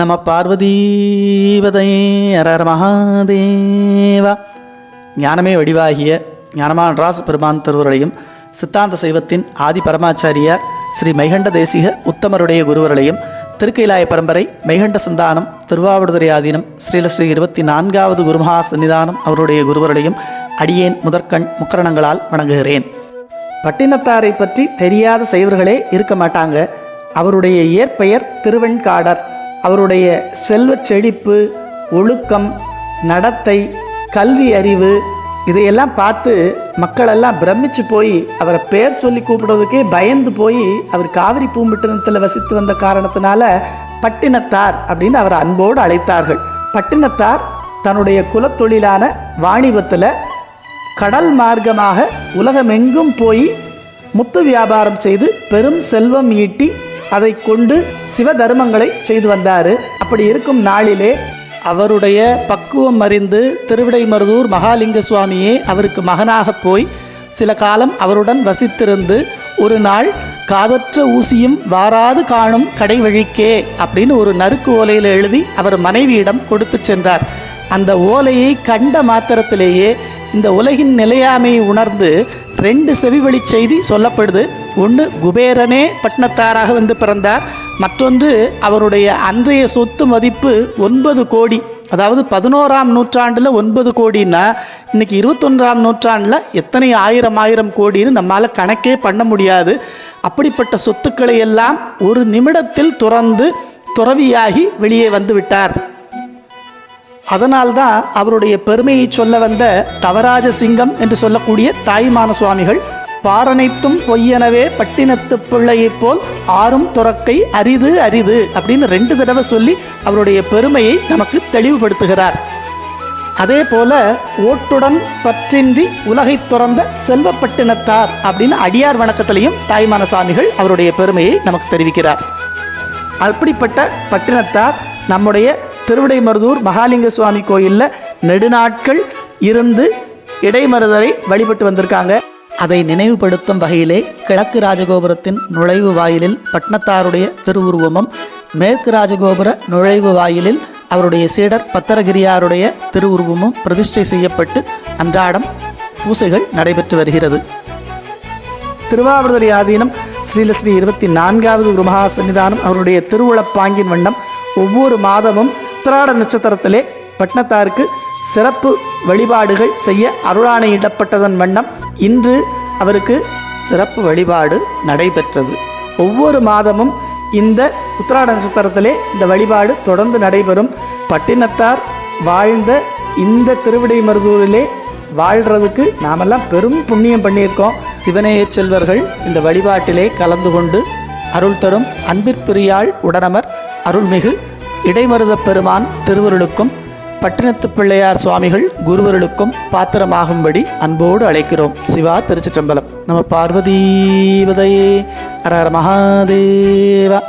நம பார்வதீபதை அரர் மகாதேவா. ஞானமே வடிவாகிய ஞானமான ராச பெருமான் திருவருளையும் சித்தாந்த சைவத்தின் ஆதி பரமாச்சாரியார் ஸ்ரீ மைகண்ட தேசிக உத்தமருடைய குருவர்களையும் திருக்கைலாய பரம்பரை மைகண்ட சந்தானம் திருவாவடுதுறை ஆதீனம் ஸ்ரீலஸ்ரீ இருபத்தி நான்காவது குருமகா சன்னிதானம் அவருடைய குருவர்களையும் அடியேன் முதற்கண் முக்கரணங்களால் வணங்குகிறேன். பட்டினத்தாரை பற்றி தெரியாத சைவர்களே இருக்க மாட்டாங்க. அவருடைய இயற்பெயர் திருவெண்காடர். அவருடைய செல்வச் செழிப்பு ஒழுக்கம் நடத்தை கல்வி அறிவு இதையெல்லாம் பார்த்து மக்களெல்லாம் பிரமிச்சு போய் அவரை பேர் சொல்லி கூப்பிடுறதுக்கே பயந்து போய் அவர் காவிரி பூம்பட்டினத்தில் வசித்து வந்த காரணத்தினால பட்டினத்தார் அப்படின்னு அவரை அன்போடு அழைத்தார்கள். பட்டினத்தார் தன்னுடைய குலத்தொழிலான வாணிபத்தில் கடல் மார்க்கமாக உலகமெங்கும் போய் முத்து வியாபாரம் செய்து பெரும் செல்வம் ஈட்டி அதை கொண்டு சிவ தர்மங்களை செய்து வந்தார். அப்படி இருக்கும் நாளிலே அவருடைய பக்குவம் அறிந்து திருவிடைமருதூர் மகாலிங்க சுவாமியே அவருக்கு மகனாக போய் சில காலம் அவருடன் வசித்திருந்து ஒரு நாள் காதற்ற ஊசியும் வாராது காணும் கடை வழிக்கே அப்படின்னு ஒரு நறுக்கு ஓலையில் எழுதி அவர் மனைவியிடம் கொடுத்து சென்றார். அந்த ஓலையை கண்ட மாத்திரத்திலேயே இந்த உலகின் நிலையாமையை உணர்ந்து ரெண்டு செவிவழி செய்தி சொல்லப்படுது. ஒன்று குபேரனே பட்டணத்தாராக வந்து பிறந்தார். மற்றொன்று அவருடைய அன்றைய சொத்து மதிப்பு ஒன்பது கோடி. அதாவது பதினோராம் நூற்றாண்டில் ஒன்பது கோடின்னா இன்னைக்கு இருபத்தொன்றாம் நூற்றாண்டில் எத்தனை ஆயிரம் ஆயிரம் கோடின்னு நம்மால் கணக்கே பண்ண முடியாது. அப்படிப்பட்ட சொத்துக்களை எல்லாம் ஒரு நிமிடத்தில் துறந்து துறவியாகி வெளியே வந்து விட்டார். அதனால்தான் அவருடைய பெருமையை சொல்ல வந்த தவராஜ சிங்கம் என்று சொல்லக்கூடிய தாய்மான சுவாமிகள் பாரனைத்தும் பொய்யனவே பட்டினத்து பிள்ளையைப் போல் ஆறும் துறக்கை அரிது அரிது அப்படின்னு ரெண்டு தடவை சொல்லி அவருடைய பெருமையை நமக்கு தெளிவுபடுத்துகிறார். அதே போல ஓட்டுடன் பற்றின்றி உலகை துறந்த செல்வப்பட்டினத்தார் அப்படின்னு அடியார் வணக்கத்திலையும் தாய்மான சாமிகள் அவருடைய பெருமையை நமக்கு தெரிவிக்கிறார். அப்படிப்பட்ட பட்டினத்தார் நம்முடைய திருவிடைமருதூர் மகாலிங்க சுவாமி கோயிலில் நெடுநாட்கள் இருந்து இடைமருதரை வழிபட்டு வந்திருக்காங்க. அதை நினைவுபடுத்தும் வகையிலே கிழக்கு ராஜகோபுரத்தின் நுழைவு வாயிலில் பட்னத்தாருடைய திருவுருவமும் மேற்கு ராஜகோபுர நுழைவு வாயிலில் அவருடைய சீடர் பத்தரகிரியாருடைய திருவுருவமும் பிரதிஷ்டை செய்யப்பட்டு அன்றாடம் பூசைகள் நடைபெற்று வருகிறது. திருவாவடுதுறை ஆதீனம் ஸ்ரீலஸ்ரீ இருபத்தி நான்காவது குருமகா சன்னிதானம் அவருடைய திருவுளப்பாங்கின் வண்ணம் ஒவ்வொரு மாதமும் உத்திராட நட்சத்திரத்திலே பட்னத்தாருக்கு சிறப்பு வழிபாடுகள் செய்ய அருளாணையிடப்பட்டதன் வண்ணம் இன்று அவருக்கு சிறப்பு வழிபாடு நடைபெற்றது. ஒவ்வொரு மாதமும் இந்த உத்திராட நட்சத்திரத்திலே இந்த வழிபாடு தொடர்ந்து நடைபெறும். பட்டினத்தார் வாழ்ந்த இந்த திருவிடைமருதூரிலே வாழ்கிறதுக்கு நாமெல்லாம் பெரும் புண்ணியம் பண்ணியிருக்கோம். சிவனேய செல்வர்கள் இந்த வழிபாட்டிலே கலந்து கொண்டு அருள் தரும் அன்பிற்பிரியாள் உடனமர் அருள்மிகு இடைமருதப் பெருமான் திருவருளுக்கும் பட்டினத்து பிள்ளையார் சுவாமிகள் குருவருளுக்கும் பாத்திரமாகும்படி அன்போடு அழைக்கிறோம். சிவா திருச்சிற்றம்பலம். நம்ம பார்வதீபதையே. ஹர ஹர மகாதேவா.